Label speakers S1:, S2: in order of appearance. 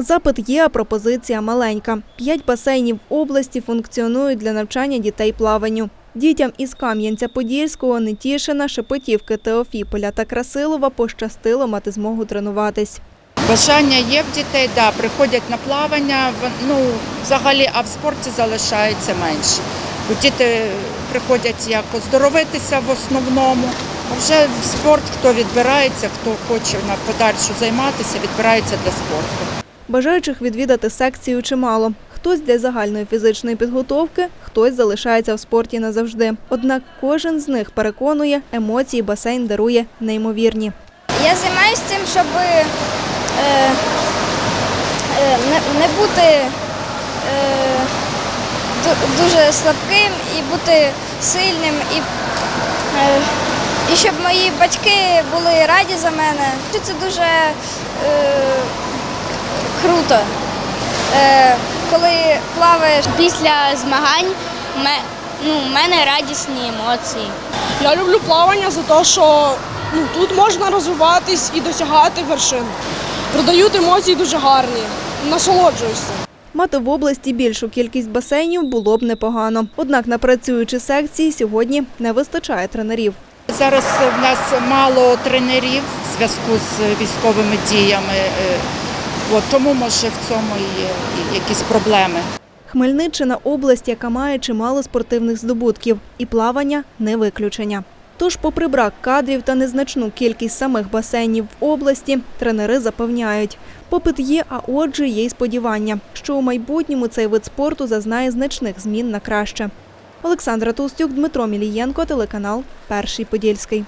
S1: Запит є, а пропозиція маленька. П'ять басейнів в області функціонують для навчання дітей плаванню. Дітям із Кам'янця-Подільського, Нетішина, Шепетівки, Теофіполя та Красилова пощастило мати змогу тренуватись.
S2: Бажання є в дітей, да, приходять на плавання, ну, взагалі, а в спорті залишається менше. Бо діти приходять як оздоровитися в основному, а вже в спорт хто відбирається, хто хоче на подальшу займатися, відбирається для спорту.
S1: Бажаючих відвідати секцію чимало. Хтось для загальної фізичної підготовки, хтось залишається в спорті назавжди. Однак кожен з них переконує, емоції басейн дарує неймовірні.
S3: Я займаюся цим, щоб е, е, не, не бути е, дуже слабким і бути сильним, і, е, і щоб мої батьки були раді за мене. Це дуже е, круто. Е, коли плаваєш
S4: Після змагань ме- ну, в мене радісні емоції.
S5: Я люблю плавання за те, що ну, тут можна розвиватись і досягати вершин. Продають емоції дуже гарні, насолоджуюся.
S1: Мати в області більшу кількість басейнів було б непогано. Однак на працюючі секції сьогодні не вистачає тренерів.
S2: Зараз в нас мало тренерів в зв'язку з військовими діями, е, от, тому може в цьому і якісь проблеми.
S1: Хмельниччина область, яка має чимало спортивних здобутків, і плавання не виключення. Тож, попри брак кадрів та незначну кількість самих басейнів в області, тренери запевняють, попит є, а отже, є й сподівання, що у майбутньому цей вид спорту зазнає значних змін на краще. Олександра Толстюк, Дмитро Мілієнко, телеканал Перший Подільський.